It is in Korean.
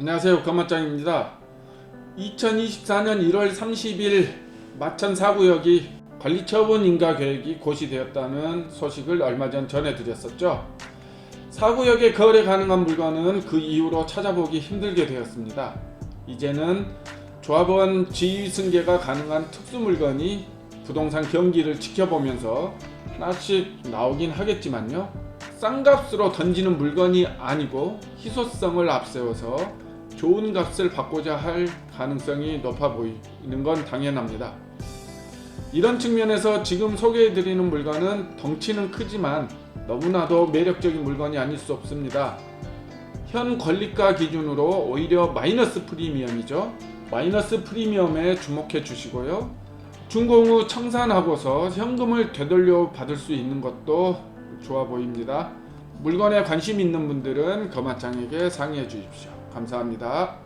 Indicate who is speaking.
Speaker 1: 안녕하세요. 검마짱입니다. 2024년 1월 30일 마천 4구역이 관리처분 인가 계획이 고시되었다는 소식을 얼마 전 전해드렸었죠. 4구역에 거래 가능한 물건은 그 이후로 찾아보기 힘들게 되었습니다. 이제는 조합원 지위 승계가 가능한 특수 물건이 부동산 경기를 지켜보면서 하나씩 나오긴 하겠지만요. 싼 값으로 던지는 물건이 아니고 희소성을 앞세워서 좋은 값을 받고자 할 가능성이 높아 보이는 건 당연합니다. 이런 측면에서 지금 소개해드리는 물건은 덩치는 크지만 너무나도 매력적인 물건이 아닐 수 없습니다. 현 권리가 기준으로 오히려 마이너스 프리미엄이죠. 마이너스 프리미엄에 주목해 주시고요. 준공 후 청산하고서 현금을 되돌려 받을 수 있는 것도 좋아 보입니다. 물건에 관심 있는 분들은 거마장에게 상의해 주십시오. 감사합니다.